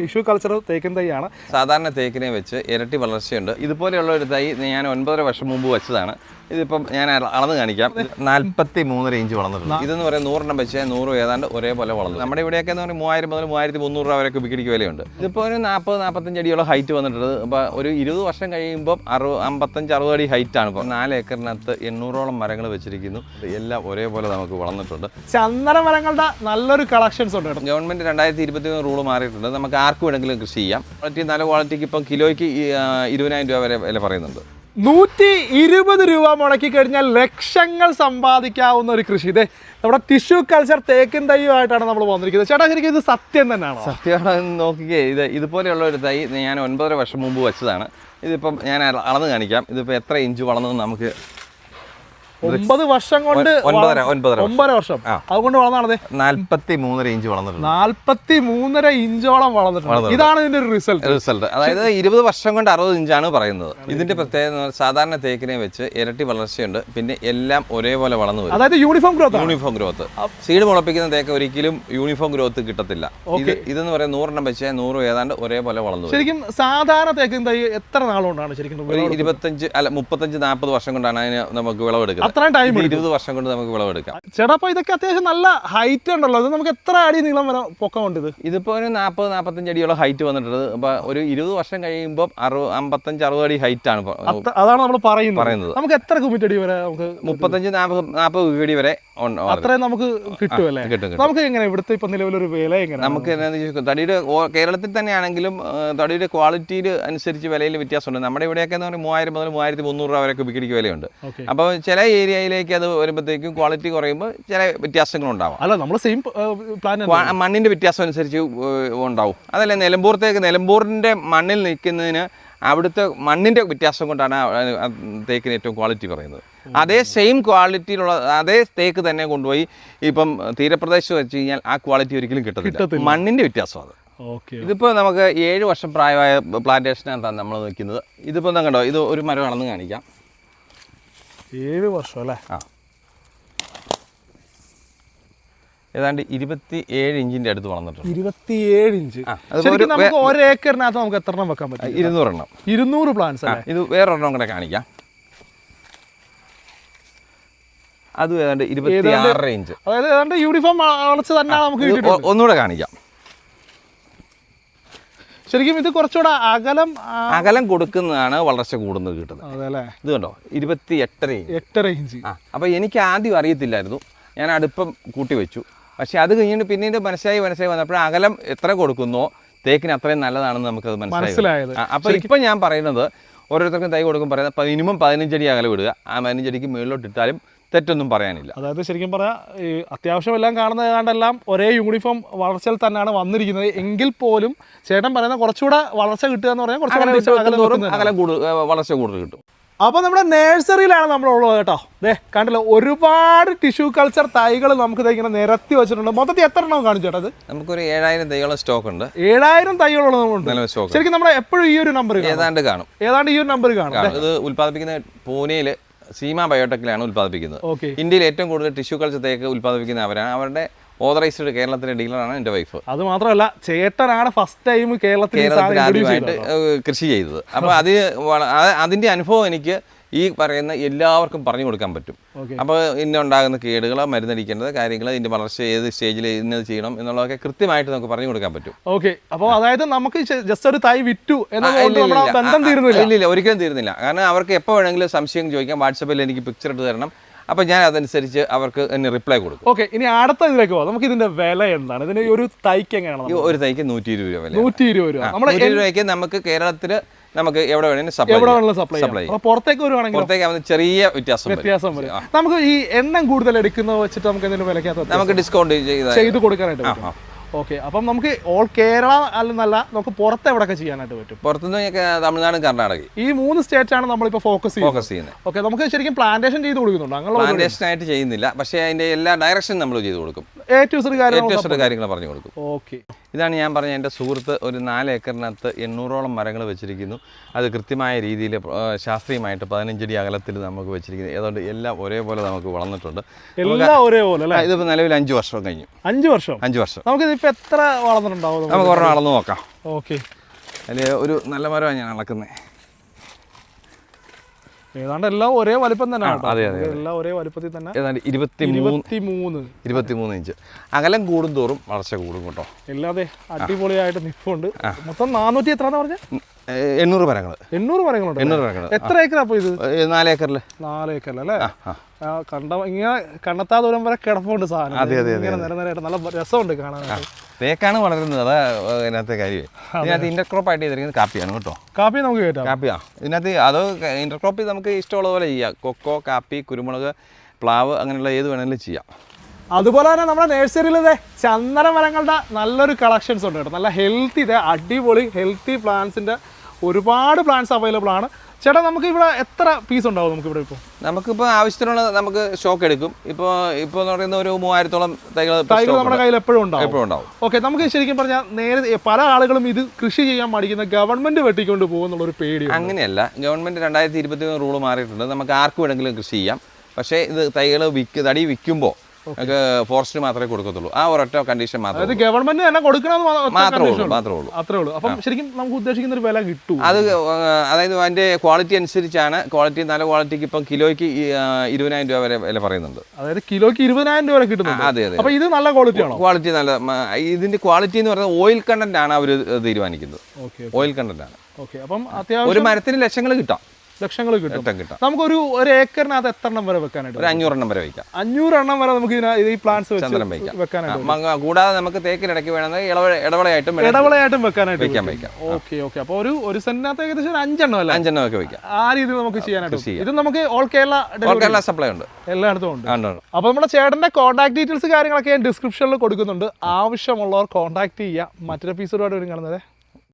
Tissue culture തേക്കിൻ തൈയാണ്. സാധാരണ തേക്കിനെ വെച്ച് ഇരട്ടി വളർച്ചയുണ്ട്. ഇതുപോലെയുള്ള ഒരു തൈ ഞാൻ ഒൻപതര വർഷം മുമ്പ് വെച്ചതാണ്. ഇതിപ്പം ഞാൻ അള- അളന്ന് കാണിക്കാം. നാൽപ്പത്തി മൂന്നര ഇഞ്ച് വളർന്നിട്ടുണ്ട്. ഇതെന്ന് പറയാൻ നൂറെണ്ണം വെച്ച് നൂറ് ഏതാണ്ട് ഒരേപോലെ വളർന്നു. നമ്മുടെ ഇവിടെയൊക്കെ എന്ന് പറഞ്ഞാൽ മൂവായിരം മുതൽ മൂവായിരത്തി മുന്നൂറ് രൂപ വരെ കുബിക്കടിക്ക് വിലയുണ്ട്. ഇതിപ്പോൾ ഒരു നാൽപ്പത് നാൽപ്പത്തഞ്ച് അടിയോളം ഹൈറ്റ് വന്നിട്ടുണ്ട് അപ്പോൾ ഒരു ഇരുപത് വർഷം കഴിയുമ്പോൾ അറുപത് അമ്പത്തഞ്ച് അറുപത് അടി ഹൈറ്റാണ് ഇപ്പോൾ നാല് ഏക്കറിനകത്ത് എണ്ണൂറോളം മരങ്ങൾ വെച്ചിരിക്കുന്നു. എല്ലാം ഒരേപോലെ നമുക്ക് വളർന്നിട്ടുണ്ട്. ചന്ദന മരങ്ങളുടെ നല്ലൊരു കളക്ഷൻസ് ഉണ്ട് ഗവൺമെന്റ് ഗവൺമെന്റ് രണ്ടായിരത്തി ഇരുപത്തി മൂന്ന് റൂൾ മാറിയിട്ടുണ്ട്. നമുക്ക് ആർക്കും വേണമെങ്കിലും കൃഷി ചെയ്യാം. ക്വാളിറ്റി നല്ല ക്വാളിറ്റിക്ക് ഇപ്പം കിലോയ്ക്ക് ഇരുപതിനായിരം രൂപ വരെ വില പറയുന്നുണ്ട്. നൂറ്റി ഇരുപത് രൂപ മുടക്കി കഴിഞ്ഞാൽ ലക്ഷങ്ങൾ സമ്പാദിക്കാവുന്ന ഒരു കൃഷി. ഇതേ നമ്മുടെ ടിഷ്യൂ കൾച്ചർ തേക്കൻ തൈയുമായിട്ടാണ് നമ്മൾ വന്നിരിക്കുന്നത്. ചേട്ടാ ശരിക്കും ഇത് സത്യം തന്നെയാണ്? സത്യമാണ് നോക്കിക്കേ ഇത് ഇതുപോലെയുള്ള ഒരു തൈ ഞാൻ ഒൻപതര വർഷം മുമ്പ് വെച്ചതാണ്. ഇതിപ്പം ഞാൻ അള- അളന്ന് കാണിക്കാം. ഇതിപ്പോൾ എത്ര ഇഞ്ച് വളർന്നു നമുക്ക് ഒമ്പത് വർഷം കൊണ്ട് ഒൻപതര വള- ഒൻപതര. ഒമ്പതര വർഷം. അതുകൊണ്ട് വളർന്നാണത്? നാല്പത്തി മൂന്നര ഇഞ്ച് വളർന്നിട്ടുണ്ട്. നാല്പത്തി മൂന്നര ഇഞ്ചോളം വളർന്നിട്ടുണ്ട്. ഇതാണ് ഇതിന്റെ റിസൾട്ട്. റിസൾട്ട്. അതായത് ഇരുപത് വർഷം കൊണ്ട് അറുപത് ഇഞ്ചാണ് പറയുന്നത്. ഇതിന്റെ പ്രത്യേകത സാധാരണ തേക്കിനെ വെച്ച് ഇരട്ടി വളർച്ചയുണ്ട്. പിന്നെ എല്ലാം ഒരേപോലെ വളർന്നു വരും. അതായത് uniform growth uniform growth. Seed മുളപ്പിക്കുന്ന തേക്ക് ഒരിക്കലും യൂണിഫോം ഗ്രോത്ത് കിട്ടത്തില്ല. ഇത് ഇതെന്ന് പറയാൻ നൂറെണ്ണം വെച്ചാൽ നൂറ് ഏതാണ്ട് ഒരേപോലെ വളർന്നു ശരിക്കും സാധാരണ തേക്കിൻ തൈ എത്ര നാളുകൊണ്ടാണ് ശരിക്കും ഇരുപത്തഞ്ച് അല്ല മുപ്പത്തഞ്ച് നാൽപ്പത് വർഷം കൊണ്ടാണ് അതിന് നമുക്ക് വിളവെടുക്കുന്നത്. അത്രയും ടൈം ഇരുപത് വർഷം കൊണ്ട് നമുക്ക് വിളവെടുക്കാം. ചേട്ടാ അപ്പൊ ഇതൊക്കെ അത്യാവശ്യം നല്ല ഹൈറ്റ് ഉണ്ടല്ലോ. ഇത് നമുക്ക് എത്ര അടി നീളം വരെ പൊക്കമുണ്ട് ഇത്? ഇതിപ്പോൾ ഒരു നാൽപ്പത് നാൽപ്പത്തഞ്ച് അടിയോളം ഹൈറ്റ് വന്നിട്ടുണ്ട്. അപ്പോൾ ഒരു ഇരുപത് വർഷം കഴിയുമ്പോൾ അറുപത് അമ്പത്തഞ്ച് അറുപത് അടി ഹൈറ്റ് ആണ് അതാണ് നമ്മൾ പറയുന്നത്. പറയുന്നത്. നമുക്ക് എത്ര അടി വരെ നമുക്ക് മുപ്പത്തഞ്ച് നാൽപ്പത് നാൽപ്പത് വീടി വരെ. അത്രയും നമുക്ക് കിട്ടുമല്ലേ കിട്ടും നമുക്ക് എങ്ങനെ ഇവിടുത്തെ ഇപ്പൊ നിലവിലൊരു വില എങ്ങനെ നമുക്ക് തടിയുടെ കേരളത്തിൽ തന്നെയാണെങ്കിലും തടിയുടെ ക്വാളിറ്റിയിൽ അനുസരിച്ച് വിലയിൽ വ്യത്യാസമുണ്ട്. നമ്മുടെ ഇവിടെയൊക്കെ എന്ന് പറഞ്ഞാൽ മൂവായിരം മുതൽ മൂവായിരത്തി മുന്നൂറ് രൂപ വരെ കുബിക്കടിക്ക് വിലയുണ്ട്. അപ്പോൾ ചില ഏരിയയിലേക്ക് അത് വരുമ്പോഴത്തേക്കും ക്വാളിറ്റി കുറയുമ്പോൾ ചില വ്യത്യാസങ്ങളുണ്ടാവും. അല്ല നമ്മൾ സെയിം പ്ലാൻ മണ്ണിന്റെ മണ്ണിന്റെ വ്യത്യാസം അനുസരിച്ച് ഉണ്ടാവും. അതല്ല നിലമ്പൂർത്തേക്ക് നിലമ്പൂരിന്റെ മണ്ണിൽ നിൽക്കുന്നതിന് അവിടുത്തെ മണ്ണിന്റെ വ്യത്യാസം കൊണ്ടാണ് തേക്കിന് ഏറ്റവും ക്വാളിറ്റി പറയുന്നത് അതേ സെയിം ക്വാളിറ്റിയിലുള്ള അതേ തേക്ക് തന്നെ കൊണ്ടുപോയി ഇപ്പം തീരപ്രദേശത്ത് വെച്ച് കഴിഞ്ഞാൽ ആ ക്വാളിറ്റി ഒരിക്കലും കിട്ടത്തില്ല. മണ്ണിന്റെ മണ്ണിന്റെ വ്യത്യാസം അത്. ഓക്കെ. ഇതിപ്പോൾ നമുക്ക് ഏഴ് വർഷം പ്രായമായ പ്ലാന്റേഷനാണ് നമ്മൾ നിൽക്കുന്നത്. ഇതിപ്പോൾ എന്താ കണ്ടോ? ഇത് ഒരു മരം അളന്ന് കാണിക്കാം. ഏഴ് വർഷം അല്ലേ? ആ. ഏതാണ്ട് ഇരുപത്തി ഏഴ് ഇഞ്ചിന്റെ അടുത്ത് വളർന്നിട്ടുണ്ട്. ഇരുപത്തിയേഴ് ഇഞ്ച്. ശരിക്കും നമുക്ക് നമുക്ക് എത്ര എണ്ണം വെക്കാൻ പറ്റും ഇരുന്നൂറെണ്ണം. ഇരുന്നൂറ് പ്ലാന്റ്സ് അല്ലേ? ഇത് വേറൊരെണ്ണം കൂടെ കാണിക്കാം. അത് ഏതാണ്ട് ഇരുപത്തി ആറ് ഇഞ്ച്. അതായത് ഏതാണ്ട് യൂണിഫോം വളർച്ച തന്നെ നമുക്ക് ഒന്നുകൂടെ കാണിക്കാം. ശരിക്കും ഇത് കുറച്ചുകൂടെ അകലം അകലം കൊടുക്കുന്നതാണ് വളർച്ച കൂടുന്നത് കിട്ടുന്നത്. ഇത് കണ്ടോ? ഇരുപത്തി എട്ടര എട്ടര ഇഞ്ച് അപ്പൊ അപ്പോൾ എനിക്ക് ആദ്യം അറിയത്തില്ലായിരുന്നു. ഞാൻ അടുപ്പം കൂട്ടി വെച്ചു. പക്ഷെ അത് കഴിഞ്ഞിട്ട് പിന്നീട് മനസ്സിലായി മനസ്സിലായി വന്നപ്പോൾ അകലം എത്ര കൊടുക്കുന്നോ തേക്കിന് അത്രയും നല്ലതാണെന്ന് നമുക്കത് മനസ്സിലായി. മനസ്സിലായത്. അപ്പോൾ ഇപ്പം ഞാൻ പറയുന്നത് ഓരോരുത്തർക്കും തൈ കൊടുക്കും പറയുന്നത് മിനിമം പതിനഞ്ചടി അകലം ഇടുക. ആ പതിനഞ്ചടിക്ക് മുകളിലോട്ട് ഇട്ടാലും തെറ്റൊന്നും പറയാനില്ല. അതായത് ശരിക്കും പറയാ ഈ അത്യാവശ്യം എല്ലാം കാണുന്ന ഏതാണ്ടെല്ലാം ഒരേ യൂണിഫോം വളർച്ചയിൽ തന്നെയാണ് വന്നിരിക്കുന്നത്. എങ്കിൽ പോലും ചേട്ടൻ പറയുന്ന കുറച്ചുകൂടെ വളർച്ച കിട്ടുക എന്ന് പറഞ്ഞാൽ കുറച്ചുകൂടെ അകലം കൂടുതൽ വളർച്ച കൂടുതൽ കിട്ടും. അപ്പോൾ നമ്മുടെ നഴ്സറിയിലാണ് നമ്മളുള്ളത് കേട്ടോ. ദേ കണ്ടല്ലോ ഒരുപാട് ടിഷ്യൂ കൾച്ചർ തൈകൾ നമുക്ക് ഇങ്ങനെ നിരത്തി വെച്ചിട്ടുണ്ട്. മൊത്തത്തിൽ എത്ര എണ്ണം കാണിച്ചു ചേട്ടാ അത് നമുക്കൊരു ഏഴായിരം തൈകളും സ്റ്റോക്ക് ഉണ്ട്. ഏഴായിരം സ്റ്റോക്ക് ശരിക്കും നമ്മുടെ എപ്പോഴും ഈ ഒരു നമ്പർ ഏതാണ്ട് കാണും. ഏതാണ്ട് ഈ ഒരു നമ്പർ കാണും. കാണും. ഇത് ഉൽപ്പാദിപ്പിക്കുന്ന പൂനെയിൽ സീമ ബയോടെക്കിലാണ് ഉൽപ്പാദിപ്പിക്കുന്നത്. ഇന്ത്യയിൽ ഏറ്റവും കൂടുതൽ ടിഷ്യൂ കൾച്ചർ തേക്ക് ഉൽപ്പാദിപ്പിക്കുന്ന അവരാണ് അവരുടെ ഓതറൈസ്ഡ് കേരളത്തിലെ ഡീലറാണ് എന്റെ വൈഫ്. അത് മാത്രമല്ല ചേട്ടനാണ് ഫസ്റ്റ് ടൈം കേരളത്തിൽ ആദ്യമായിട്ട് കൃഷി ചെയ്തത്. അപ്പോൾ അത് അതിന്റെ അനുഭവം എനിക്ക് ഈ പറയുന്ന എല്ലാവർക്കും പറഞ്ഞു കൊടുക്കാൻ പറ്റും. അപ്പോൾ ഇന്ന ഉണ്ടാകുന്ന കേടുകൾ മരുന്നടിക്കേണ്ടത് കാര്യങ്ങൾ ഇതിന്റെ വളർച്ച ഏത് സ്റ്റേജിൽ ഇന്നത് ചെയ്യണം എന്നുള്ളതൊക്കെ കൃത്യമായിട്ട് നമുക്ക് പറഞ്ഞു കൊടുക്കാൻ പറ്റും. ഓക്കെ. അപ്പോൾ അതായത് നമുക്ക് ജസ്റ്റ് ഒരു തൈ വിറ്റു ബന്ധം തീരുന്നില്ല. ഇല്ല ഇല്ല ഒരിക്കലും തീരുന്നില്ല. കാരണം അവർക്ക് എപ്പോൾ വേണമെങ്കിലും സംശയം ചോദിക്കാം. വാട്സപ്പിൽ എനിക്ക് പിക്ചർ ഇട്ട് തരണം. അപ്പൊ ഞാൻ അതനുസരിച്ച് അവർക്ക് എന്നെ റിപ്ലൈ കൊടുക്കും. ഓക്കെ. ഇനി അടുത്ത ഇതിലേക്ക് പോവാം നമുക്ക് ഇതിന്റെ വില എന്താണ്? ഇതിന് ഒരു തൈക്ക് എങ്ങനെയാണ് ഒരു തൈക്ക് നൂറ്റി ഇരുപത് രൂപ നൂറ്റി ഇരുപത് രൂപ. നൂറ്റി രൂപയ്ക്ക് നമുക്ക് കേരളത്തിൽ നമുക്ക് എവിടെ വേണമെങ്കിലും സപ്ലൈ സപ്ലൈ സപ്ലൈ അപ്പോൾ പുറത്തേക്ക് വരുവാണെങ്കിൽ പുറത്തേക്ക് ചെറിയ വ്യത്യാസം വ്യത്യാസം വരും. നമുക്ക് ഈ എണ്ണം കൂടുതൽ എടുക്കുന്നത് വെച്ചിട്ട് നമുക്ക് എന്തെങ്കിലും വിലക്കകത്ത് നമുക്ക് ഡിസ്കൗണ്ട് ചെയ്ത കൊടുക്കാനായിട്ട് ഓക്കെ. അപ്പം നമുക്ക് ഓൾ കേരള അല്ലെന്നല്ല നമുക്ക് പുറത്ത് എവിടെയൊക്കെ ചെയ്യാനായിട്ട് പറ്റും? പുറത്തുനിന്ന് തമിഴ്നാട് കർണാടക. ഈ മൂന്ന് സ്റ്റേറ്റ് ആണ് നമ്മളിപ്പോൾ ഫോക്കസ് ഫോക്കസ് ചെയ്യുന്നത്. ഓക്കെ. നമുക്ക് ശരിക്കും പ്ലാന്റേഷൻ ചെയ്ത് കൊടുക്കുന്നുണ്ട്? അങ്ങനെ പ്ലാന്റേഷൻ ആയിട്ട് ചെയ്യുന്നില്ല. പക്ഷേ അതിന്റെ എല്ലാ ഡയറക്ഷൻ നമ്മൾ ചെയ്ത് കൊടുക്കും. കാര്യങ്ങൾ പറഞ്ഞു കൊടുക്കും. ഓക്കെ. ഇതാണ് ഞാൻ പറഞ്ഞ എന്റെ സുഹൃത്ത് ഒരു നാല് ഏക്കറിനകത്ത് എണ്ണൂറോളം മരങ്ങൾ വെച്ചിരിക്കുന്നു. അത് കൃത്യമായ രീതിയിൽ ശാസ്ത്രീയമായിട്ട് പതിനഞ്ചടി അകലത്തിൽ നമുക്ക് വെച്ചിരിക്കുന്നു. അതുകൊണ്ട് എല്ലാം ഒരേപോലെ നമുക്ക് വളർന്നിട്ടുണ്ട്. എല്ലാം ഒരേപോലെ ഇതിപ്പോൾ നിലവിൽ അഞ്ച് വർഷം കഴിഞ്ഞു. അഞ്ച് വർഷം? അഞ്ച് വർഷം. നമുക്ക് ഇതിപ്പോൾ എത്ര വളർന്നിട്ടുണ്ടാവും? നമുക്ക്? നമുക്ക് ഒരെണ്ണം അളന്ന് നോക്കാം. ഓക്കെ. അതിൽ ഒരു നല്ല മരമാണ് ഞാൻ അളക്കുന്നത് ഏതാണ്ട് എല്ലാം ഒരേ വലിപ്പം തന്നെ അതെ, അതെ, എല്ലാം ഒരേ വലിപ്പത്തിൽ തന്നെ. ഏതാണ്ട് ഇരുപത്തി മൂന്ന് ഇരുപത്തി മൂന്ന് ഇരുപത്തി മൂന്ന് ഇഞ്ച്. അകലം കൂടും തോറും വളർച്ച കൂടും കേട്ടോ. എല്ലാതെ അടിപൊളിയായിട്ട് നിൽപ്പുണ്ട് മൊത്തം നാനൂറ്റി എത്ര പറഞ്ഞ? എണ്ണൂറ് മരങ്ങൾ എണ്ണൂറ് മരങ്ങളുണ്ട് എണ്ണൂറ് മരങ്ങൾ എത്ര ഏക്കറാ അപ്പോൾ ഇത്? നാല് ഏക്കറിൽ നാല് ഏക്കറിൽ അല്ലേ? കണ്ട ഇങ്ങനെ കണ്ടെത്താ ദൂരം വരെ കിടപ്പുണ്ട് സാധനം. അതെ, അതെ, ഇങ്ങനെ നിരനിരയായിട്ട് നല്ല രസമുണ്ട് കാണാൻ തേക്കാണ് വളരുന്നത്. അതാ ഇതിനകത്തെ കാര്യം. ഇതിനകത്ത് ഇന്റർക്രോപ്പ് ആയിട്ട് ചെയ്തിരിക്കുന്നത് കാപ്പിയാണ് കേട്ടോ. കാപ്പി നമുക്ക് കേട്ടോ കാപ്പിയാ. ഇതിനകത്ത് അത് ഇന്റർക്രോപ്പ് നമുക്ക് ഇഷ്ടമുള്ള പോലെ ചെയ്യാം. കൊക്കോ കാപ്പി കുരുമുളക് പ്ലാവ് അങ്ങനെയുള്ള ഏത് വേണമെങ്കിലും ചെയ്യാം. അതുപോലെ തന്നെ നമ്മുടെ നേഴ്സറിയിൽ ഇതേ ചന്ദന മരങ്ങളുടെ നല്ലൊരു കളക്ഷൻസ് ഉണ്ട് കേട്ടോ. നല്ല ഹെൽത്തി ഇതേ അടിപൊളി ഹെൽത്തി പ്ലാന്റ്സിന്റെ ഒരുപാട് പ്ലാന്റ്സ് അവൈലബിൾ ആണ്. ചേട്ടാ നമുക്ക് ഇവിടെ എത്ര പീസ് ഉണ്ടാവും നമുക്ക് ഇവിടെ ഇപ്പോൾ നമുക്കിപ്പോൾ ആവശ്യത്തിനുള്ള നമുക്ക് സ്റ്റോക്ക് എടുക്കും. ഇപ്പോൾ ഇപ്പോൾ എന്ന് പറയുന്ന ഒരു മൂവായിരത്തോളം തൈകൾ തൈകൾ നമ്മുടെ കയ്യിൽ എപ്പോഴും ഉണ്ടാവും. എപ്പോഴും ഉണ്ടാവും. ഓക്കെ നമുക്ക് ശരിക്കും പറഞ്ഞാൽ നേരെ പല ആളുകളും ഇത് കൃഷി ചെയ്യാൻ മടിക്കുന്ന ഗവൺമെന്റ് വെട്ടിക്കൊണ്ട് പോകുന്നുള്ള ഒരു പേടി അങ്ങനെയല്ല. ഗവൺമെന്റ് രണ്ടായിരത്തി ഇരുപത്തി മൂന്ന് റൂൾ മാറിയിട്ടുണ്ട്. നമുക്ക് ആർക്കും വേണമെങ്കിലും കൃഷി ചെയ്യാം. പക്ഷേ ഇത് തൈകൾ വിൽക്ക് തടി വിൽക്കുമ്പോൾ നമുക്ക് ഫോറസ്റ്റ് മാത്രമേ കൊടുക്കത്തുള്ളൂ. ആ ഒരൊറ്റ കണ്ടീഷൻ മാത്രമേ ഗവൺമെന്റ് തന്നെ മാത്രമേ ഉള്ളൂ. മാത്രമേ ഉള്ളൂ. അത്രേ ഉള്ളൂ. അപ്പം ശരിക്കും നമുക്ക് ഉദ്ദേശിക്കുന്ന ഒരു വില കിട്ടൂ. അത് അതായത് അതിന്റെ ക്വാളിറ്റി അനുസരിച്ചാണ് ക്വാളിറ്റി നല്ല ക്വാളിറ്റിക്ക് ഇപ്പം കിലോയ്ക്ക് ഇരുപതിനായിരം രൂപ വരെ വില പറയുന്നുണ്ട്. അതായത് കിലോയ്ക്ക് ഇരുപതിനായിരം രൂപ വരെ കിട്ടുന്നുണ്ട്. അതെ അതെ അപ്പൊ ഇത് നല്ല ക്വാളിറ്റി ആണോ? ക്വാളിറ്റി നല്ല ഇതിന്റെ ക്വാളിറ്റി എന്ന് പറയുന്നത് ഓയിൽ കണ്ടന്റ് ആണ് അവർ തീരുമാനിക്കുന്നത്. ഓയിൽ കണ്ടന്റ് ആണ്. ഒരു മരത്തിന് ലക്ഷങ്ങൾ കിട്ടാം. ലക്ഷങ്ങൾ കിട്ടും. നമുക്കൊരു ഒരു ഏക്കറിനകത്ത് എത്ര എണ്ണം വരെ വെക്കാനായിട്ട് ഒരു അഞ്ഞൂറെണ്ണം വരെ വയ്ക്കാം. അഞ്ഞൂറ് എണ്ണം വരെ നമുക്ക് ഈ പ്ലാന്റ്സ് വയ്ക്കാം. വെക്കാനായിട്ട് കൂടാതെ നമുക്ക് തേക്കിനിടയ്ക്ക് വേണമെങ്കിൽ ഇടവ ഇടവളയായിട്ടും. ഇടവിളയായിട്ടും വെക്കാനായിട്ട് വെക്കാം വെക്കാം ഓക്കെ ഓക്കെ. അപ്പോൾ ഒരു ഒരു സെന്റിനകത്ത് ഏകദേശം ഒരു അഞ്ചെണ്ണം അല്ല? അഞ്ചെണ്ണം ഒക്കെ വെക്കാം ആ രീതിയിൽ നമുക്ക് ചെയ്യാനായിട്ട് ചെയ്യാം. ഇത് നമുക്ക് all Kerala all Kerala supply ഉണ്ട്. എല്ലായിടത്തും ഉണ്ട്. അപ്പോൾ നമ്മുടെ ചേട്ടന്റെ കോൺടാക്ട് ഡീറ്റെയിൽസ് കാര്യങ്ങളൊക്കെ ഞാൻ ഡിസ്ക്രിപ്ഷനിൽ കൊടുക്കുന്നുണ്ട്. ആവശ്യമുള്ളവർ കോൺടാക്ട് ചെയ്യുക മറ്റൊരു എപ്പിസോഡായിട്ട് വരും കാണുന്നത്